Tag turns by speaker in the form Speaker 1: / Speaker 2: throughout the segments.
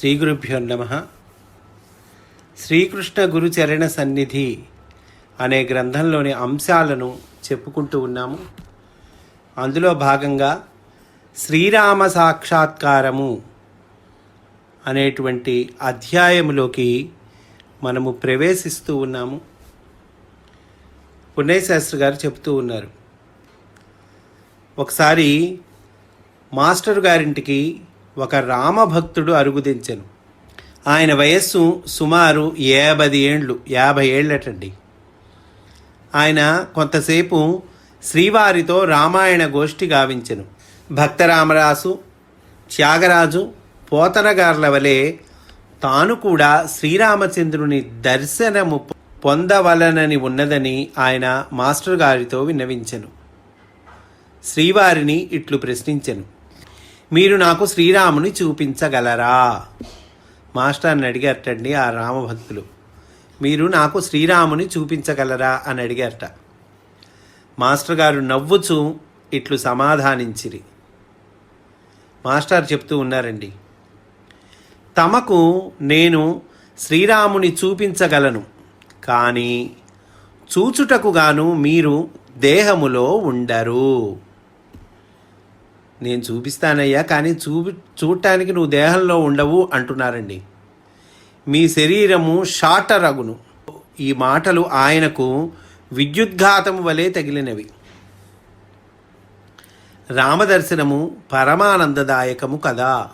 Speaker 1: శ్రీ గురుభ్యో నమ. శ్రీకృష్ణ గురుచరణ సన్నిధి అనే గ్రంథంలోని అంశాలను చెప్పుకుంటూ ఉన్నాము. అందులో భాగంగా శ్రీరామ సాక్షాత్కారము అనేటువంటి అధ్యాయములోకి మనము ప్రవేశిస్తూ ఉన్నాము. పుణ్యశాస్త్రి గారు చెప్తూ ఉన్నారు. ఒకసారి మాస్టర్ గారింటికి ఒక రామభక్తుడు అరుగుదించెను. ఆయన వయస్సు సుమారు యాభై ఏండ్లు యాభై ఏళ్ళటండి. ఆయన కొంతసేపు శ్రీవారితో రామాయణ గోష్ఠి గావించెను. భక్తరామరాసు త్యాగరాజు పోతనగార్ల వలె తాను కూడా శ్రీరామచంద్రుని దర్శనము పొందవలనని ఉన్నదని ఆయన మాస్టర్ గారితో విన్నవించెను. శ్రీవారిని ఇట్లు ప్రశ్నించెను. మీరు నాకు శ్రీరాముని చూపించగలరా? మాస్టర్ని అడిగారటండి ఆ రామభక్తులు. మీరు నాకు శ్రీరాముని చూపించగలరా? అని అడిగారట. మాస్టర్ గారు నవ్వుచూ ఇట్లు సమాధానించిరి. మాస్టర్ చెప్తూ ఉన్నారండి. తమకు నేను శ్రీరాముని చూపించగలను. కానీ చూచుటకు గాను మీరు దేహములో ఉండరు. నేను చూపిస్తానయ్యా కానీ చూపి చూడటానికి నువ్వు దేహంలో ఉండవు అంటున్నారండి. మీ శరీరము షాటరగును. ఈ మాటలు ఆయనకు విద్యుద్ఘాతము వలె తగిలినవి. రామదర్శనము పరమానందదాయకము కదా.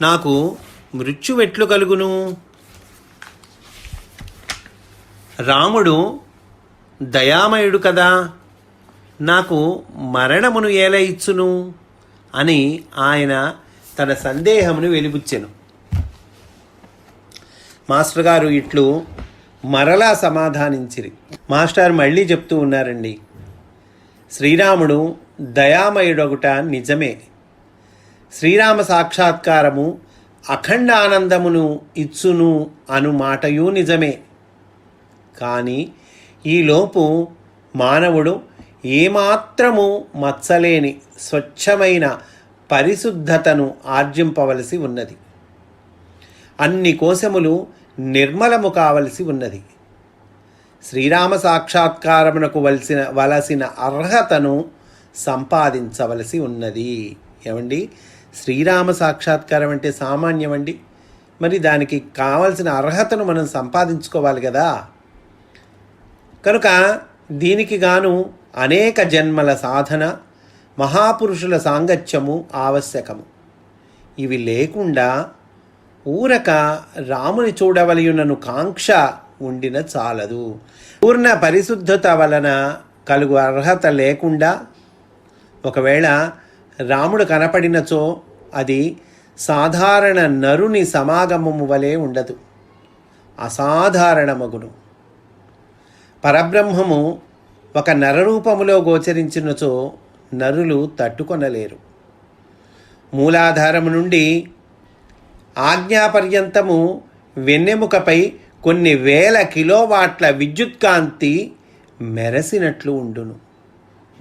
Speaker 1: నాకు మృత్యువెట్లు కలుగును. రాముడు దయామయుడు కదా. నాకు మరణమును ఎలా ఇచ్చును. అని ఆయన తన సందేహమును వెలిబుచ్చెను. మాస్టర్ గారు ఇట్లు మరలా సమాధానించిరి. మాస్టర్ మళ్ళీ చెప్తూ ఉన్నారండి శ్రీరాముడు దయామయుడొకట నిజమే. శ్రీరామ సాక్షాత్కారము అఖండ ఆనందమును ఇచ్చును అను మాటయు నిజమే. కానీ ఈలోపు మానవుడు ఏమాత్రము మచ్చలేని స్వచ్ఛమైన పరిశుద్ధతను ఆర్జింపవలసి ఉన్నది. అన్ని కోశములు నిర్మలము కావలసి ఉన్నది. శ్రీరామ సాక్షాత్కారమునకు వలసిన వలసిన అర్హతను సంపాదించవలసి ఉన్నది. ఏమండి? శ్రీరామ సాక్షాత్కారం అంటే సామాన్యమండి. మరి దానికి కావలసిన అర్హతను మనం సంపాదించుకోవాలి కదా. కనుక దీనికి గాను అనేక జన్మల సాధన మహాపురుషుల సాంగత్యము ఆవశ్యకము. ఇవి లేకుండా ఊరక రాముని చూడవలయునను కాంక్ష ఉండిన చాలదు. పూర్ణ పరిశుద్ధత వలన కలుగు అర్హత లేకుండా ఒకవేళ రాముడు కనపడినచో అది సాధారణ నరుని సమాగమము వలె ఉండదు. అసాధారణమగును. పరబ్రహ్మము ఒక నరరూపములో గోచరించినచో నరులు తట్టుకొనలేరు. మూలాధారము నుండి ఆజ్ఞాపర్యంతము వెన్నెముకపై కొన్ని వేల కిలోవాట్ల విద్యుత్కాంతి మెరసినట్లు ఉండును.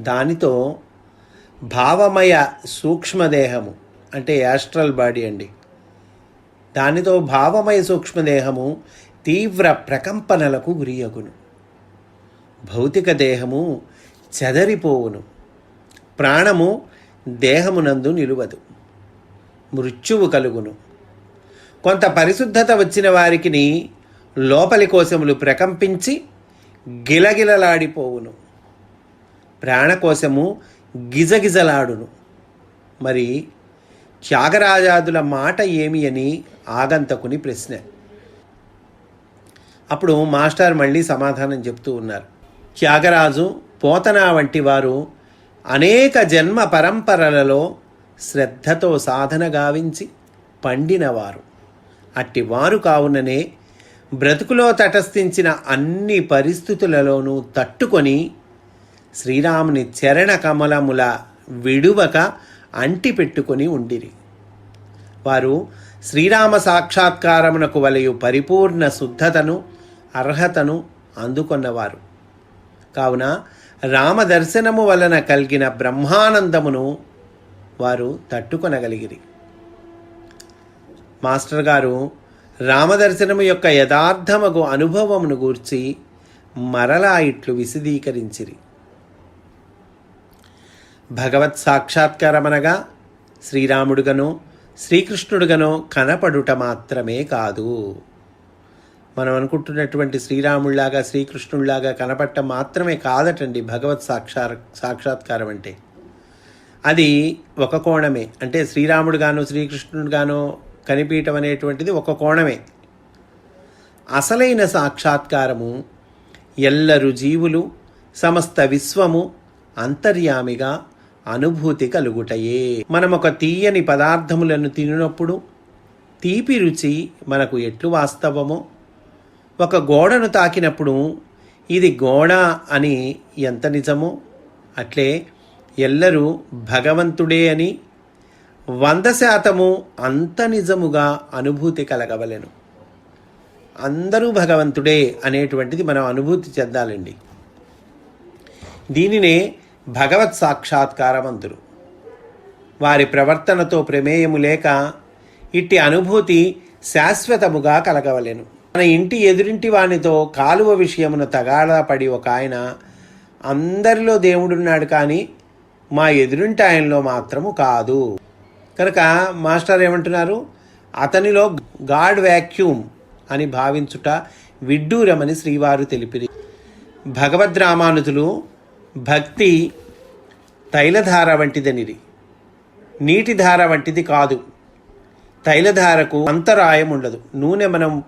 Speaker 1: దానితో భావమయ సూక్ష్మదేహము అంటే యాస్ట్రల్ బాడీ అండి. దానితో భావమయ సూక్ష్మదేహము తీవ్ర ప్రకంపనలకు గురియగును. భౌతిక దేహము చెదరిపోవును. ప్రాణము దేహమునందు నిలువదు. మృత్యువు కలుగును. కొంత పరిశుద్ధత వచ్చిన వారికి లోపలి కోశములు ప్రకంపించి గిలగిలలాడిపోవును. ప్రాణకోశము గిజగిజలాడును. మరి త్యాగరాజాదుల మాట ఏమి అని ఆగంతకుని ప్రశ్న. అప్పుడు మాస్టర్ మళ్ళీ సమాధానం చెప్తూ ఉన్నారు. త్యాగరాజు పోతన వంటి వారు అనేక జన్మ పరంపరలలో శ్రద్ధతో సాధన గావించి పండినవారు అట్టి వారు కావుననే బ్రతుకులో తటస్థించిన అన్ని పరిస్థితులలోనూ తట్టుకొని శ్రీరాముని చరణ కమలముల విడువక అంటి పెట్టుకొని ఉండిరి. వారు శ్రీరామ సాక్షాత్కారమునకు వలయు పరిపూర్ణ శుద్ధతను అర్హతను అందుకొన్నవారు. కావున రామ దర్శనము వలన కలిగిన బ్రహ్మానందమును వారు తట్టుకొనగలిగిరి. మాస్టర్ గారు రామదర్శనము యొక్క యథార్థమగు అనుభవమును గూర్చి మరలా ఇట్లు విశదీకరించిరి. భగవత్ సాక్షాత్కారమనగా శ్రీరాముడుగనో శ్రీకృష్ణుడుగనో కనపడుట మాత్రమే కాదు. మనం అనుకుంటున్నటువంటి శ్రీరాముడిలాగా శ్రీకృష్ణుడిలాగా కనపడటం మాత్రమే కాదటండి భగవత్ సాక్షార్ సాక్షాత్కారం అంటే. అది ఒక కోణమే. అంటే శ్రీరాముడుగాను శ్రీకృష్ణుడుగాను కనిపించటం అనేటువంటిది ఒక కోణమే. అసలైన సాక్షాత్కారము ఎల్లరు జీవులు సమస్త విశ్వము అంతర్యామిగా అనుభూతి కలుగుటయే. మనం ఒక తీయని పదార్థములను తినినప్పుడు తీపి రుచి మనకు ఎట్లు వాస్తవమో ఒక గోడను తాకినప్పుడు ఇది గోడ అని ఎంత నిజమో అట్లే ఎల్లరూ భగవంతుడే అని వంద శాతము అంత నిజముగా అనుభూతి కలగవలెను. అందరూ భగవంతుడే అనేటువంటిది మనం అనుభూతి చెందాలండి. దీనినే భగవత్ సాక్షాత్కారవంతులు వారి ప్రవర్తనతో ప్రమేయము లేక ఇట్టి అనుభూతి శాశ్వతముగా కలగవలెను. మన ఇంటి ఎదురింటి వానితో కాలువ విషయమున తగాడా పడి ఒక ఆయన అందరిలో దేవుడున్నాడు కానీ మా ఎదురింటి ఆయనలో మాత్రము కాదు. కనుక మాస్టర్ ఏమంటున్నారు? అతనిలో గాడ్ వ్యాక్యూమ్ అని భావించుట విడ్డూరమని శ్రీవారు తెలిపిరి. భగవద్ రామానుజులు భక్తి తైలధార వంటిదనిది నీటిధార వంటిది కాదు. తైలధారకు అంతరాయం ఉండదు నూనె మనం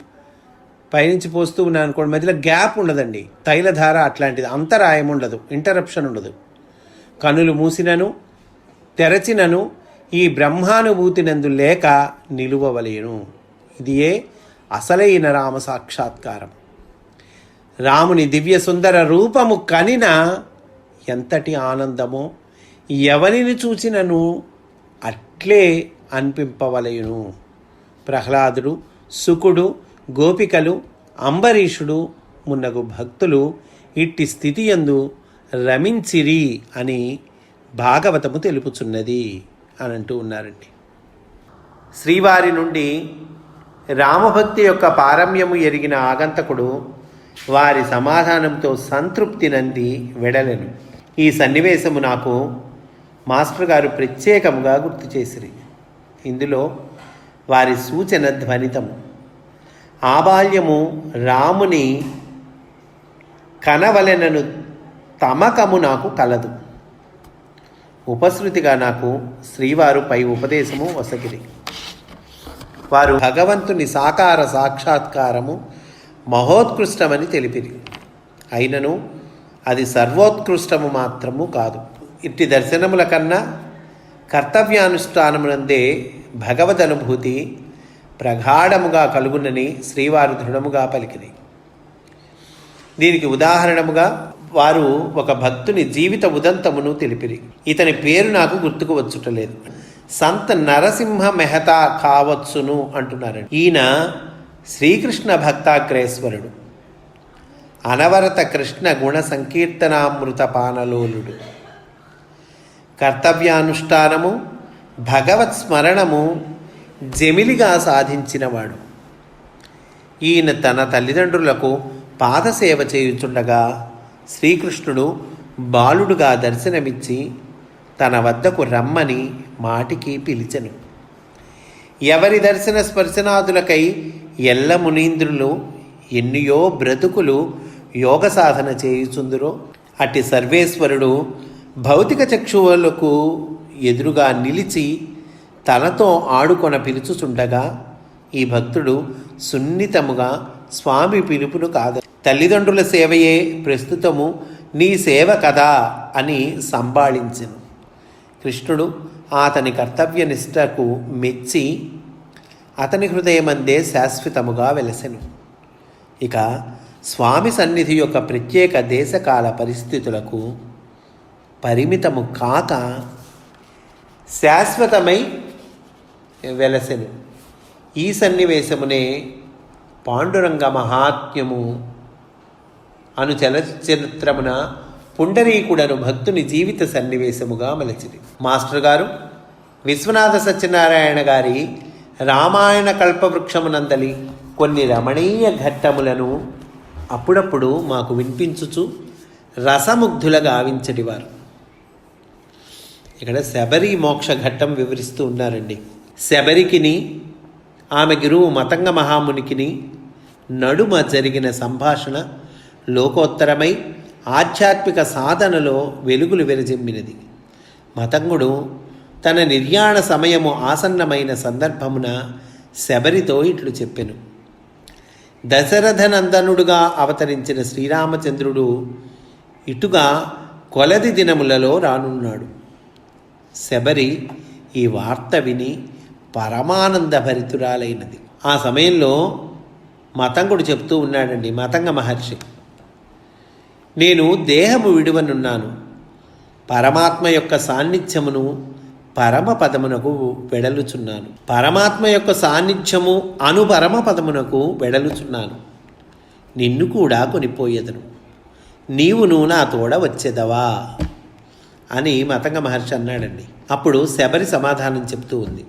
Speaker 1: పైనుంచి పోస్తూ ఉన్నాను అనుకోండి మధ్యలో గ్యాప్ ఉండదండి. తైలధార అట్లాంటిది అంతరాయం ఉండదు ఇంటరప్షన్ ఉండదు. కనులు మూసినను తెరచినను ఈ బ్రహ్మానుభూతినందు లేక నిలువవలేను. ఇది ఏ? అసలైన రామ సాక్షాత్కారం. రాముని దివ్య సుందర రూపము కనిన ఎంతటి ఆనందమో ఎవరిని చూచినను అట్లే అనిపింపవలయును ప్రహ్లాదుడు సుకుడు గోపికలు అంబరీషుడు మున్నగు భక్తులు ఇట్టి స్థితి యందు రమించిరి అని భాగవతము తెలుపుచున్నది అని అంటూ ఉన్నారండి. శ్రీవారి నుండి రామభక్తి యొక్క పారమ్యము ఎరిగిన ఆగంతకుడు వారి సమాధానంతో సంతృప్తి నంది వెడలెను. ఈ సన్నివేశము నాకు మాస్టర్ గారు ప్రత్యేకముగా గుర్తు చేసిరి. ఇందులో వారి సూచన ధ్వనితము. ఆబాల్యము రాముని కనవలెనను తమకము నాకు కలదు. ఉపశృతిగా నాకు శ్రీవారు పై ఉపదేశము వసగిరి. వారు భగవంతుని సాకార సాక్షాత్కారము మహోత్కృష్టమని తెలిపిరి. అయినను అది సర్వోత్కృష్టము మాత్రము కాదు. ఇట్టి దర్శనముల కన్నా కర్తవ్యానుష్ఠానమునందే భగవదనుభూతి ప్రగాఢముగా కలుగునని శ్రీవారు దృఢముగా పలికిరి. దీనికి ఉదాహరణముగా వారు ఒక భక్తుని జీవిత ఉదంతమును తెలిపిరి. ఇతని పేరు నాకు గుర్తుకు వచ్చుటలేదు. సంత నరసింహ మెహతా కావచ్చును అంటున్నారండి ఈయన శ్రీకృష్ణ భక్తాగ్రేశ్వరుడు. అనవరత కృష్ణ గుణ సంకీర్తనామృత పానలోలుడు. కర్తవ్యానుష్ఠానము భగవత్ స్మరణము జమిలిగా సాధించినవాడు. ఈయన తన తల్లిదండ్రులకు పాదసేవ చేయుచుండగా శ్రీకృష్ణుడు బాలుడుగా దర్శనమిచ్చి తన వద్దకు రమ్మని మాటికి పిలిచెను. ఎవరి దర్శన స్పర్శనాదులకై ఎల్ల మునీంద్రులు ఎన్నియో బ్రతుకులు యోగ సాధన చేయుచుందురో అట్టి సర్వేశ్వరుడు భౌతిక చక్షువులకు ఎదురుగా నిలిచి తనతో ఆడుకొన పిలుచుచుండగా ఈ భక్తుడు సున్నితముగా స్వామి పిలుపును కాదు తల్లిదండ్రుల సేవయే ప్రస్తుతము నీ సేవ కదా అని సంబాళించెను కృష్ణుడు అతని కర్తవ్యనిష్టకు మెచ్చి అతని హృదయమందే శాశ్వతముగా వెలసెను. ఇక స్వామి సన్నిధి యొక్క ప్రత్యేక దేశకాల పరిస్థితులకు పరిమితము కాక శాశ్వతమై వెలసెను ఈ సన్నివేశమునే పాండురంగ మహాత్మ్యము అను చలచిత్రమున పుండరీకుడను భక్తుని జీవిత సన్నివేశముగా మలచింది మాస్టర్ గారు విశ్వనాథ సత్యనారాయణ గారి రామాయణ కల్పవృక్షమునందలి కొన్ని రమణీయ ఘట్టములను అప్పుడప్పుడు మాకు వినిపించుచు రసముగ్ధుల గావించడివారు. ఇక్కడ శబరి మోక్ష ఘట్టం వివరిస్తూ ఉన్నారండి. శబరికిని ఆమె గురువు మతంగ మహామునికిని నడుమ జరిగిన సంభాషణ లోకోత్తరమై ఆధ్యాత్మిక సాధనలో వెలుగులు వెరజిమ్మినది మతంగుడు తన నిర్యాణ సమయము ఆసన్నమైన సందర్భమున శబరితో ఇట్లు చెప్పెను. దశరథనందనుడుగా అవతరించిన శ్రీరామచంద్రుడు ఇటుగా కొలది దినములలో రానున్నాడు. శబరి ఈ వార్త విని పరమానంద భరితురాలైనది ఆ సమయంలో మతంగుడు చెప్తూ ఉన్నాడండి మతంగ మహర్షి. నేను దేహము విడువనున్నాను. పరమాత్మ యొక్క సాన్నిధ్యమును పరమ పదమునకు వెడలుచున్నాను. పరమాత్మ యొక్క సాన్నిధ్యము అనుపరమ పదమునకు వెడలుచున్నాను. నిన్ను కూడా కొనిపోయేదను. నీవును నా తోడ వచ్చేదవా? అని మతంగ మహర్షి అన్నాడండి. అప్పుడు శబరి సమాధానం చెప్తూ ఉంది.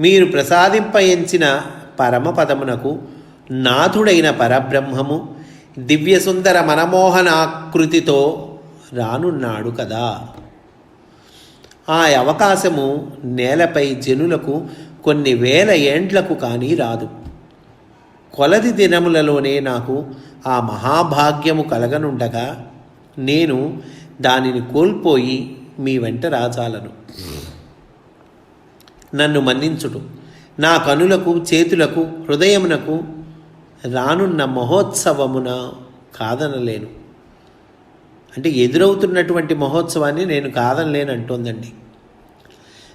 Speaker 1: మీరు ప్రసాదింపయించిన పరమపదమునకు నాథుడైన పరబ్రహ్మము దివ్యసుందర మనమోహనాకృతితో రానున్నాడు కదా. ఆ అవకాశము నేలపై జనులకు కొన్ని వేల ఏండ్లకు కానీ రాదు. కొలది దినములలోనే నాకు ఆ మహాభాగ్యము కలగనుండగా నేను దానిని కోల్పోయి మీ వెంట రాజాలను. నన్ను మన్నించుడు. నా కనులకు చేతులకు హృదయమునకు రానున్న మహోత్సవమున కాదనలేను. అంటే ఎదురవుతున్నటువంటి మహోత్సవాన్ని నేను కాదనలేను అంటోందండి.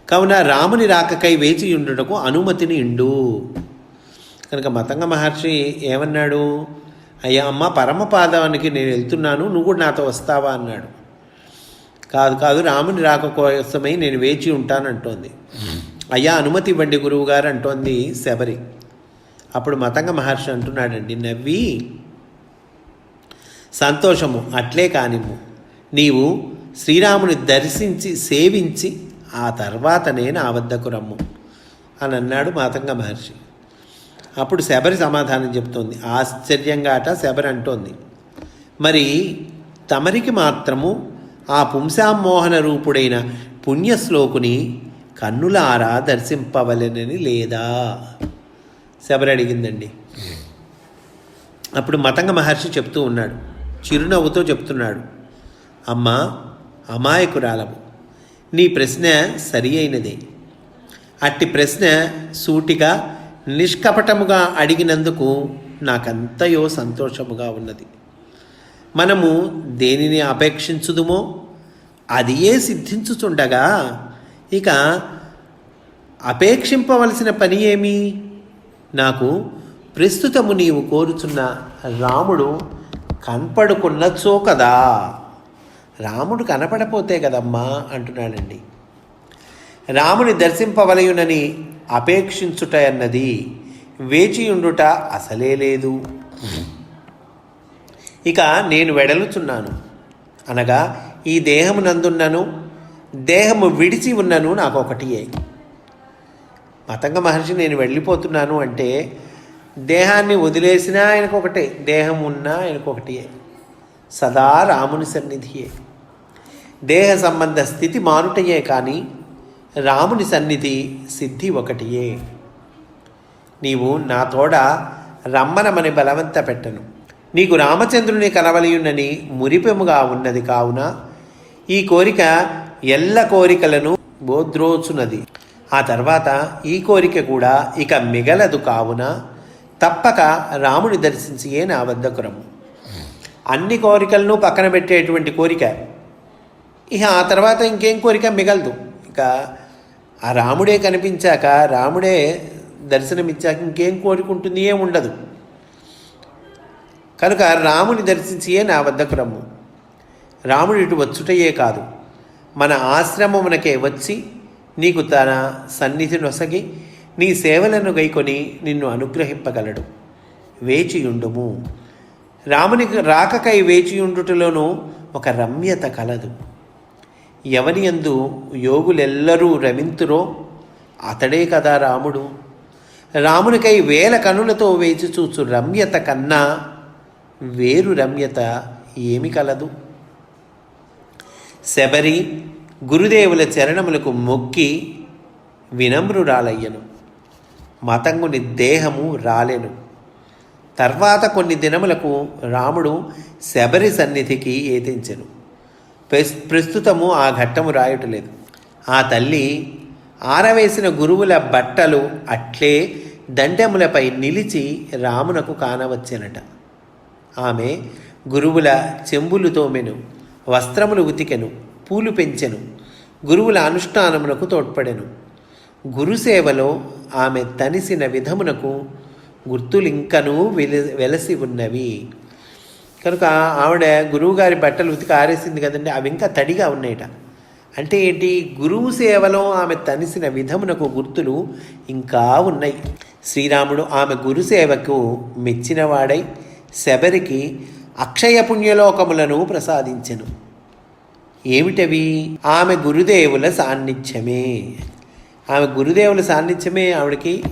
Speaker 1: కావున రాముని రాకకై వేచి ఉండుటకు అనుమతిని ఇండు. కనుక మతంగ మహర్షి ఏమన్నాడు? అయ్యా అమ్మ పరమపాదానికి నేను వెళ్తున్నాను నువ్వు కూడా నాతో వస్తావా అన్నాడు. కాదు కాదు రాముని రాక కోసమై నేను వేచి ఉంటానంటోంది అయ్యా అనుమతి ఇవ్వండి గురువు గారు అంటోంది శబరి. అప్పుడు మతంగ మహర్షి అంటున్నాడండి నవ్వి సంతోషము అట్లే కానిమ్ము. నీవు శ్రీరాముని దర్శించి సేవించి ఆ తర్వాతనే నా వద్దకు రమ్ము. అని అన్నాడు మాతంగ మహర్షి. అప్పుడు శబరి సమాధానం చెప్తోంది. ఆశ్చర్యంగా అట శబరి అంటోంది. మరి తమరికి మాత్రము ఆ పుంసామోహన రూపుడైన పుణ్యశ్లోకుని కన్నులారా దర్శింపవలెనని లేదా? శబరి అడిగిందండి. అప్పుడు మతంగ మహర్షి చెప్తూ ఉన్నాడు. చిరునవ్వుతో చెప్తున్నాడు. అమ్మా అమాయకురాలము నీ ప్రశ్న సరి అయినదే. అట్టి ప్రశ్న సూటిగా నిష్కపటముగా అడిగినందుకు నాకంతయో సంతోషముగా ఉన్నది. మనము దేనిని అపేక్షించుదుమో అది ఏ సిద్ధించుచుండగా ఇక అపేక్షింపవలసిన పని ఏమి? నాకు ప్రస్తుతము నీవు కోరుచున్న రాముడు కనపడుకున్నచో కదా రాముడు కనపడపోతే కదమ్మా అంటున్నాడండి. రాముని దర్శింపవలయునని అపేక్షించుట అన్నది వేచియుండుట అసలే లేదు. ఇక నేను వెడలుచున్నాను అనగా ఈ దేహము నందున్నను దేహము విడిచి ఉన్నను నాకు ఒకటియే మతంగ మహర్షి నేను వెళ్ళిపోతున్నాను అంటే దేహాన్ని వదిలేసినా ఆయనకు ఒకటే దేహం ఉన్నా ఆయనకు ఒకటియే సదా రాముని సన్నిధియే దేహ సంబంధ స్థితి మారుటయే కానీ రాముని సన్నిధి సిద్ధి ఒకటియే నీవు నా తోడ రమ్మనమని బలవంత పెట్టను. నీకు రామచంద్రుని కలవలియున్నని మురిపెముగా ఉన్నది కావున ఈ కోరిక ఎల్ల కోరికలను బోద్రోచునది. ఆ తర్వాత ఈ కోరిక కూడా ఇక మిగలదు కావున తప్పక రాముని దర్శించియే నా వద్దకు రమ్ము అన్ని కోరికలను పక్కన పెట్టేటువంటి కోరిక. ఇక ఆ తర్వాత ఇంకేం కోరిక మిగలదు. ఇక ఆ రాముడే కనిపించాక రాముడే దర్శనమిచ్చాక ఇంకేం కోరిక ఉంటుంది ఏం ఉండదు. కనుక రాముని దర్శించియే నా వద్దకు రమ్ము రాముడు ఇటు వచ్చుటయే కాదు. మన ఆశ్రమమునకే వచ్చి నీకు తన సన్నిధి నొసగి నీ సేవలను గైకొని నిన్ను అనుగ్రహింపగలడు. వేచియుండుము. రామునికి రాకకై వేచియుండుటలోనూ ఒక రమ్యత కలదు. ఎవని యందు యోగులెల్లరూ రమింతురో అతడే కదా రాముడు. రామునికై వేల కనులతో వేచి చూచు రమ్యత కన్నా వేరు రమ్యత ఏమి కలదు. శబరి గురుదేవుల చరణములకు మొక్కి వినమ్రురాలయ్యను. మతంగుని దేహము రాలెను. తర్వాత కొన్ని దినములకు రాముడు శబరి సన్నిధికి ఏతించెను. ప్రస్- ప్రస్తుతము ఆ ఘట్టము రాయటలేదు. ఆ తల్లి ఆరవేసిన గురువుల బట్టలు అట్లే దండెములపై నిలిచి రామునకు కానవచ్చెనట. ఆమె గురువుల చెంబులు తోమెను వస్త్రములు ఉతికెను. పూలు పెంచెను. గురువుల అనుష్ఠానమునకు తోడ్పడెను. గురుసేవలో ఆమె తనిసిన విధమునకు గుర్తులింకను వెలి వెలసి ఉన్నవి. కనుక ఆవిడ గురువుగారి బట్టలు ఉతికి ఆరేసింది కదండి అవి ఇంకా తడిగా ఉన్నాయట. అంటే ఏంటి? గురువు సేవలో ఆమె తనిసిన విధమునకు గుర్తులు ఇంకా ఉన్నాయి. శ్రీరాముడు ఆమె గురుసేవకు మెచ్చినవాడై శబరికి అక్షయ పుణ్యలోకములను ప్రసాదించెను. ఏమిటవి? ఆమె గురుదేవుల సాన్నిధ్యమే. ఆమె గురుదేవుల సాన్నిధ్యమే ఆవిడకి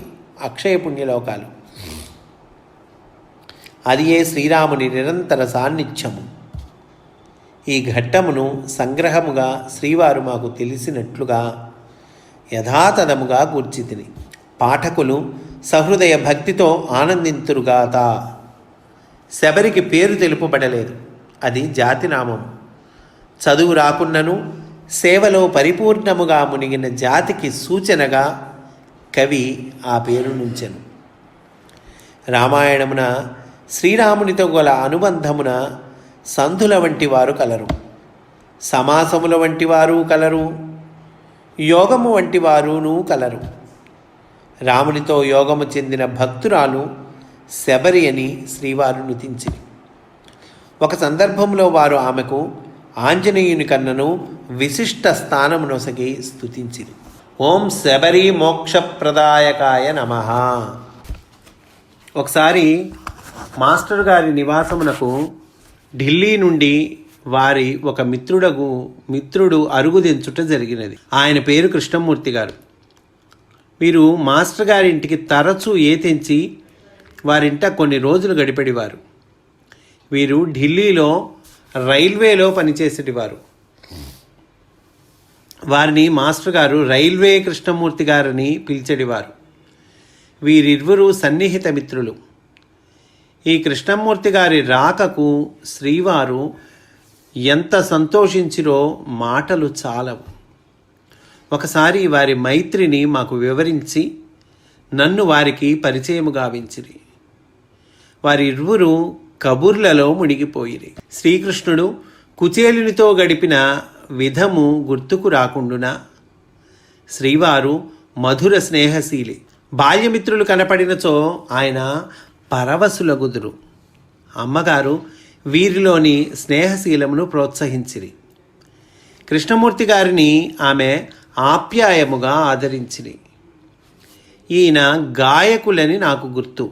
Speaker 1: అక్షయ పుణ్యలోకాలు. అది ఏ శ్రీరాముని నిరంతర సాన్నిధ్యము. ఈ ఘట్టమును సంగ్రహముగా శ్రీవారు మాకు తెలిసినట్లుగా యథాతథముగా కూర్చితిని పాఠకులు సహృదయ భక్తితో ఆనందింతురుగాత శబరికి పేరు తెలుపబడలేదు. అది జాతినామం చదువు రాకున్నను సేవలో పరిపూర్ణముగా మునిగిన జాతికి సూచనగా కవి ఆ పేరు నుంచెను. రామాయణమున శ్రీరామునితో గల అనుబంధమున సంధుల వంటి వారు కలరు. సమాసముల వంటి వారు కలరు. యోగము వంటి వారును కలరు. రామునితో యోగము చెందిన భక్తురాలు శబరి అని శ్రీవారు నుతించింది ఒక సందర్భంలో వారు ఆమెకు ఆంజనేయుని కన్నను విశిష్ట స్థానమునొసగి స్తుతించిరి. ఓం శబరి మోక్షప్రదాయకాయ నమ. ఒకసారి మాస్టర్ గారి నివాసమునకు ఢిల్లీ నుండి వారి ఒక మిత్రుడగు మిత్రుడు అరుగుదెంచుట జరిగినది. ఆయన పేరు కృష్ణమూర్తి గారు. వీరు మాస్టర్ గారి ఇంటికి తరచూ ఏ తెంచి వారింట కొన్ని రోజులు గడిపెడివారు. వీరు ఢిల్లీలో రైల్వేలో పనిచేసేటివారు. వారిని మాస్టర్ గారు రైల్వే కృష్ణమూర్తి గారిని పిలిచెడివారు వీరిరువురు సన్నిహిత మిత్రులు. ఈ కృష్ణమూర్తి గారి రాకకు శ్రీవారు ఎంత సంతోషించిరో మాటలు చాలవు. ఒకసారి వారి మైత్రిని మాకు వివరించి నన్ను వారికి పరిచయము గావించిరి. వారిరువురు కబుర్లలో మునిగిపోయిరి. శ్రీకృష్ణుడు కుచేలునితో గడిపిన విధము గుర్తుకు రాకుండునా? శ్రీవారు మధుర స్నేహశీలి. బాల్యమిత్రులు కనపడినచో ఆయన పరవశులగుదురు. అమ్మగారు వీరిలోని స్నేహశీలమును ప్రోత్సహించిరి. కృష్ణమూర్తి గారిని ఆమె ఆప్యాయముగా ఆదరించిరి. ఈయన గాయకులని నాకు గుర్తు.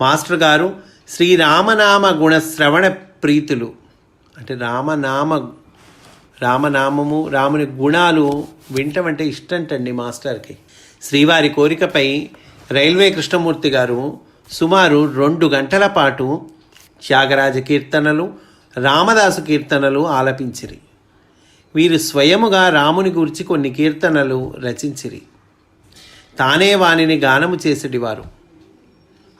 Speaker 1: మాస్టర్ గారు శ్రీరామనామ గుణ శ్రవణ ప్రీతులు అంటే రామనామ రామనామము రాముని గుణాలు వింటమంటే ఇష్టంటండి మాస్టర్కి. శ్రీవారి కోరికపై రైల్వే కృష్ణమూర్తి గారు సుమారు రెండు గంటల పాటు త్యాగరాజ కీర్తనలు రామదాసు కీర్తనలు ఆలపించిరి. వీరు స్వయముగా రాముని గురించి కొన్ని కీర్తనలు రచించిరి. తానే వానిని గానము చేసేటివారు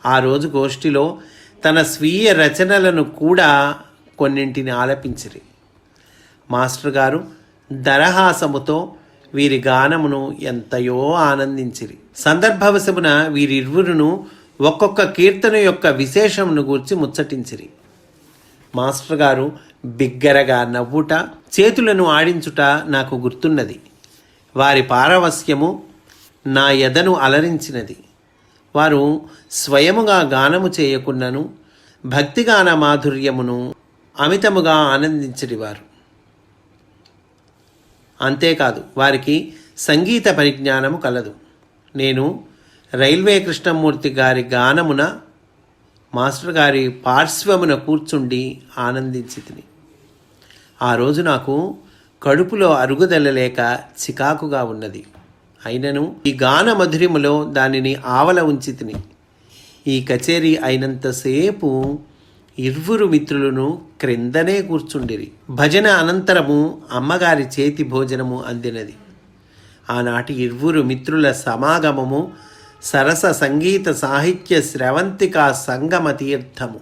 Speaker 1: ఆ రోజు గోష్ఠిలో తన స్వీయ రచనలను కూడా కొన్నింటిని ఆలపించిరి. మాస్టర్ గారు దరహాసముతో వీరి గానమును ఎంతయో ఆనందించిరి. సందర్భవశమున వీరిరువురును ఒక్కొక్క కీర్తన యొక్క విశేషమును గూర్చి ముచ్చటించిరి. మాస్టర్ గారు బిగ్గరగా నవ్వుట చేతులను ఆడించుట నాకు గుర్తున్నది. వారి పారవస్యము నా ఎదను అలరించినది. వారు స్వయముగా గానము చేయకున్నను భక్తిగాన మాధుర్యమును అమితముగా ఆనందించడివారు. అంతేకాదు వారికి సంగీత పరిజ్ఞానము కలదు. నేను రైల్వే కృష్ణమూర్తి గారి గానమున మాస్టర్ గారి పార్శ్వమున కూర్చుండి ఆనందించి తిని ఆ రోజు నాకు కడుపులో అరుగుదల లేక చికాకుగా ఉన్నది. అయినను ఈ గాన మధురిములో దానిని ఆవల ఉంచి తిని. ఈ కచేరీ అయినంతసేపు ఇరువురు మిత్రులను క్రిందనే కూర్చుండిరి. భజన అనంతరము అమ్మగారి చేతి భోజనము అందినది. ఆనాటి ఇరువురు మిత్రుల సమాగమము సరస సంగీత సాహిత్య స్రవంతికా సంగమ తీర్థము.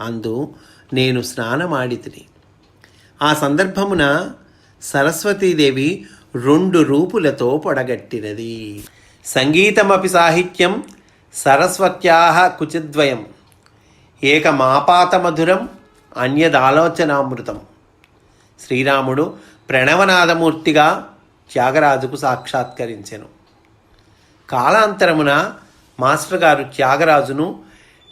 Speaker 1: అందు నేను స్నానమాడితిని ఆ సందర్భమున సరస్వతీదేవి రెండు రూపులతో పొడగట్టినది. సంగీతమపి సాహిత్యం సరస్వత్యా కుచిద్వయం ఏకమాపాతమధురం అన్యదాలోచనామృతం. శ్రీరాముడు ప్రణవనాదమూర్తిగా త్యాగరాజుకు సాక్షాత్కరించెను. కాలాంతరమున మాస్టర్ గారు త్యాగరాజును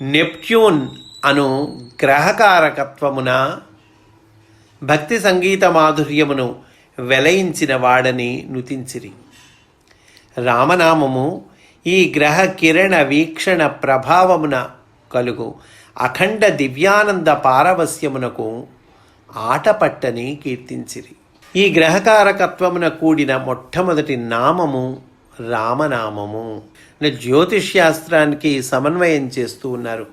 Speaker 1: నెప్ట్యూన్ అను గ్రహకారకత్వమున భక్తి సంగీత మాధుర్యమును వెలయించిన వాడని నుతించిరి. రామనామము ఈ గ్రహ కిరణ వీక్షణ ప్రభావమున కలుగు. అఖండ దివ్యానంద పారవస్యమునకు ఆటపట్టని కీర్తించిరి. ఈ గ్రహకారకత్వమున కూడిన మొట్టమొదటి నామము రామనామము. జ్యోతిష్ శాస్త్రానికి సమన్వయం చేస్తూ ఉన్నారు.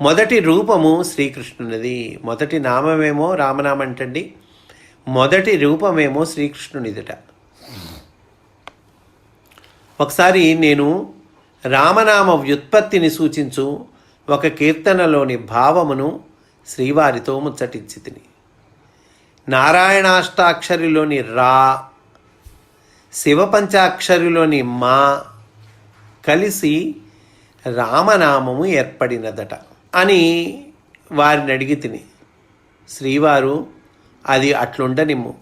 Speaker 1: మొదటి రూపము శ్రీకృష్ణునిది. మొదటి నామమేమో రామనామంటండి. మొదటి రూపమేమో శ్రీకృష్ణునిదిట. ఒకసారి నేను రామనామ వ్యుత్పత్తిని సూచించు ఒక కీర్తనలోని భావమును శ్రీవారితో ముచ్చటించి తిని. నారాయణాష్టాక్షరిలోని రా శివపంచాక్షరిలోని మా కలిసి రామనామము ఏర్పడినదట అని వారిని అడిగి తిని. శ్రీవారు అది అట్లుండనిమ్ము.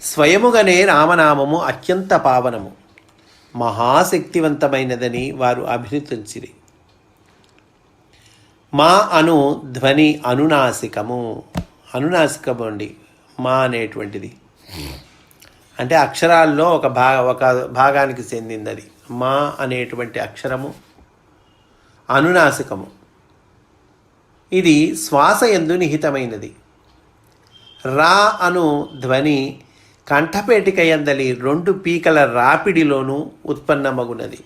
Speaker 1: స్వయముగానే రామనామము అత్యంత పావనము. మహాశక్తివంతమైనదని వారు అభినందించిరి మా అను ధ్వని అనునాసికము. అనునాసికము అండి మా అనేటువంటిది. అంటే అక్షరాల్లో ఒక భాగ ఒక భాగానికి చెందింది అది మా అనేటువంటి అక్షరము అనునాసికము. ఇది శ్వాస ఎందు నిహితమైనది. రా అను ధ్వని కంఠపేటిక ఎందలి రెండు పీకల రాపిడిలోనూ ఉత్పన్నమగునది.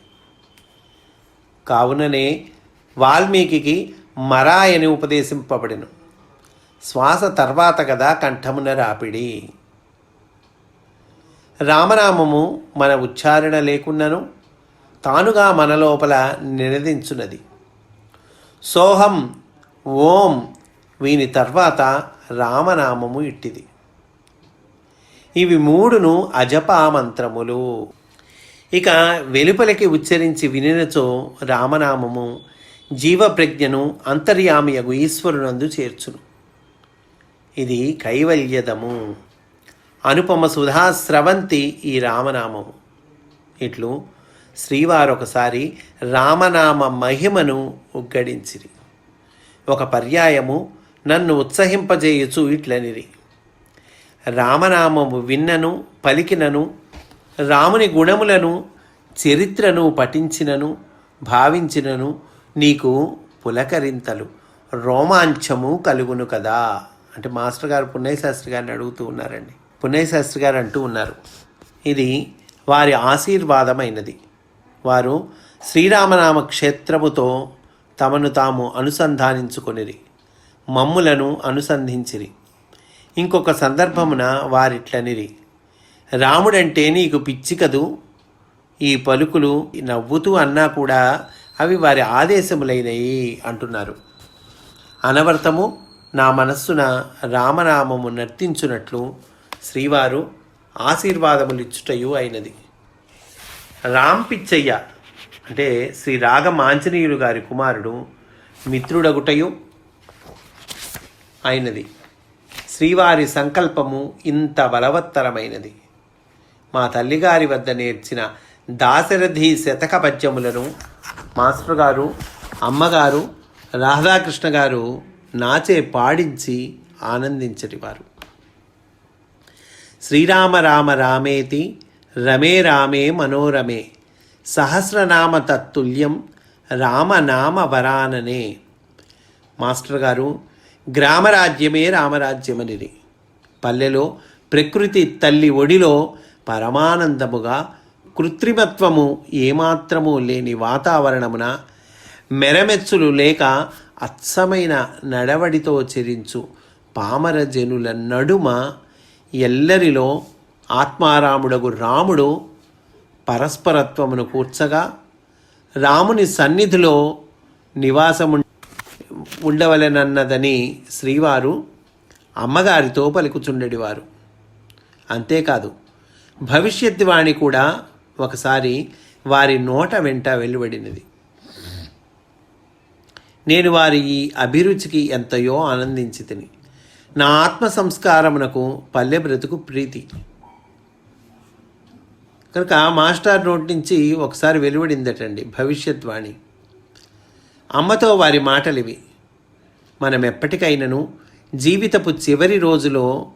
Speaker 1: కావుననే వాల్మీకి మరాయని ఉపదేశింపబడిను. శ్వాస తర్వాత కదా కంఠమున రాపిడి. రామనామము మన ఉచ్చారణ లేకున్నను తానుగా మన లోపల నినదించున్నది సోహం ఓం వీని తర్వాత రామనామము ఇట్టిది. ఇవి మూడును అజపా మంత్రములు ఇక వెలుపలికి ఉచ్చరించి వినినచో రామనామము జీవప్రజ్ఞను అంతర్యామియగు ఈశ్వరునందు చేర్చును. ఇది కైవల్యదము. అనుపమ సుధా స్రవంతి ఈ రామనామము. ఇట్లు శ్రీవారు ఒకసారి రామనామ మహిమను ఉగ్గడించిరి. ఒక పర్యాయము నన్ను ఉత్సహింపజేయుచు ఇట్లనిరి. రామనామము విన్నను పలికినను రాముని గుణములను చరిత్రను పఠించినను భావించినను నీకు పులకరింతలు. రోమాంచము కలుగును కదా? అంటే మాస్టర్ గారు పుణ్యశాస్త్రి గారిని అడుగుతూ ఉన్నారండి. పుణ్యశాస్త్రి గారు అంటూ ఉన్నారు. ఇది వారి ఆశీర్వాదమైనది. వారు శ్రీరామనామ క్షేత్రముతో తమను తాము అనుసంధానించుకొనిరి. మమ్ములను అనుసంధించిరి. ఇంకొక సందర్భమున వారిట్లనిరి. రాముడంటే నీకు పిచ్చి కదూ? ఈ పలుకులు నవ్వుతూ అన్నా కూడా అవి వారి ఆదేశములైనవి అంటున్నారు. అనవర్తము నా మనస్సున రామనామము నర్తించునట్లు శ్రీవారు ఆశీర్వాదములిచ్చుటయు అయినది. రామ్ పిచ్చయ్య అంటే శ్రీ రాగమాంజనేయులు గారి కుమారుడు మిత్రుడగుటయు అయినది. శ్రీవారి సంకల్పము ఇంత బలవత్తరమైనది. మా తల్లిగారి వద్ద నేర్చిన దాశరథి శతక పద్యములను మాస్టర్ గారు అమ్మగారు రాధాకృష్ణ గారు నాచే పాడించి ఆనందించటివారు శ్రీరామ రామ రామేతి రమే రామే మనోరమే సహస్రనామ తత్తుల్యం రామనామ వరాననే. మాస్టర్ గారు గ్రామరాజ్యమే రామరాజ్యమనిది. పల్లెలో ప్రకృతి తల్లి ఒడిలో పరమానందముగా కృత్రిమత్వము ఏమాత్రము లేని వాతావరణమున మెరమెచ్చులు లేక అచ్చమైన నడవడితో చెరించు పామరజనుల నడుమ ఎల్లరిలో ఆత్మారాముడగు రాముడు పరస్పరత్వమును కూర్చగా రాముని సన్నిధిలో నివాసము ఉండవలెనన్నదని శ్రీవారు అమ్మగారితో పలుకుచుండెడివారు అంతేకాదు భవిష్యత్ వాణి కూడా ఒకసారి వారి నోట వెంట వెలువడినది. నేను వారి ఈ అభిరుచికి ఎంతయో ఆనందించి తిని నా ఆత్మ సంస్కారమునకు పల్లె బ్రతుకు ప్రీతి. కనుక మాస్టర్ నోటి నుంచి ఒకసారి వెలువడిందటండి భవిష్యద్వాణి అమ్మతో వారి మాటలివి. మనం ఎప్పటికైనను జీవితపు చివరి రోజులో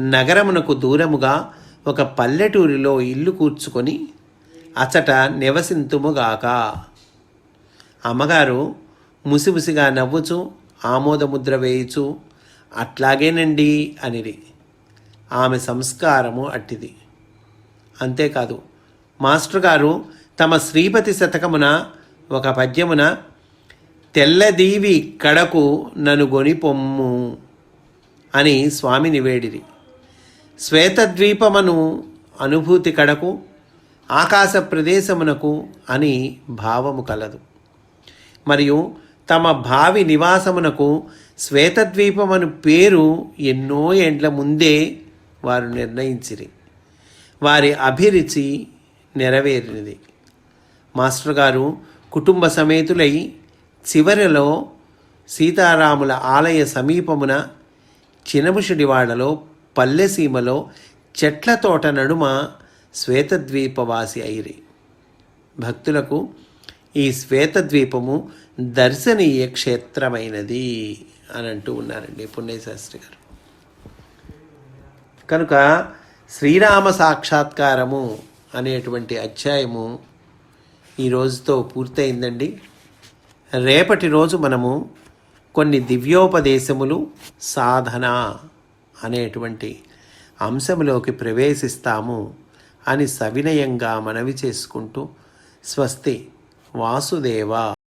Speaker 1: నగరమునకు దూరముగా ఒక పల్లెటూరిలో ఇల్లు కూర్చుకొని అచట నివసింతుముగాక. అమ్మగారు ముసిముసిగా నవ్వుచు ఆమోదముద్ర వేయుచు అట్లాగేనండి అనిది ఆమె సంస్కారము అట్టిది. అంతేకాదు మాస్టర్ గారు తమ శ్రీపతి శతకమున ఒక పద్యమున తెల్లదీవి కడకు నను గొనిపొమ్ము అని స్వామి వేడిరి శ్వేతద్వీపమును అనుభూతి కడకు ఆకాశ ప్రదేశమునకు అని భావము కలదు. మరియు తమ భావి నివాసమునకు శ్వేతద్వీపమను పేరు ఎన్నో ఏండ్ల ముందే వారు నిర్ణయించిరి. వారి అభిరుచి నెరవేరినది. మాస్టర్ గారు కుటుంబ సమేతులై చివరిలో సీతారాముల ఆలయ సమీపమున చినముషుడివాడలో పల్లెసీమలో చెట్ల తోట నడుమ శ్వేతద్వీపవాసి అయిరి. భక్తులకు ఈ శ్వేతద్వీపము దర్శనీయ క్షేత్రమైనది అని అంటూ ఉన్నారండి పుణ్యశాస్త్రి గారు. కనుక శ్రీరామ సాక్షాత్కారము అనేటువంటి అధ్యాయము ఈ రోజుతో పూర్తయిందండి. రేపటి రోజు మనము కొన్ని దివ్యోపదేశములు సాధన అనేటువంటి అంశంలోకి ప్రవేశిస్తాము అని సవినయంగా మనవి చేసుకుంటూ స్వస్తి వాసుదేవ.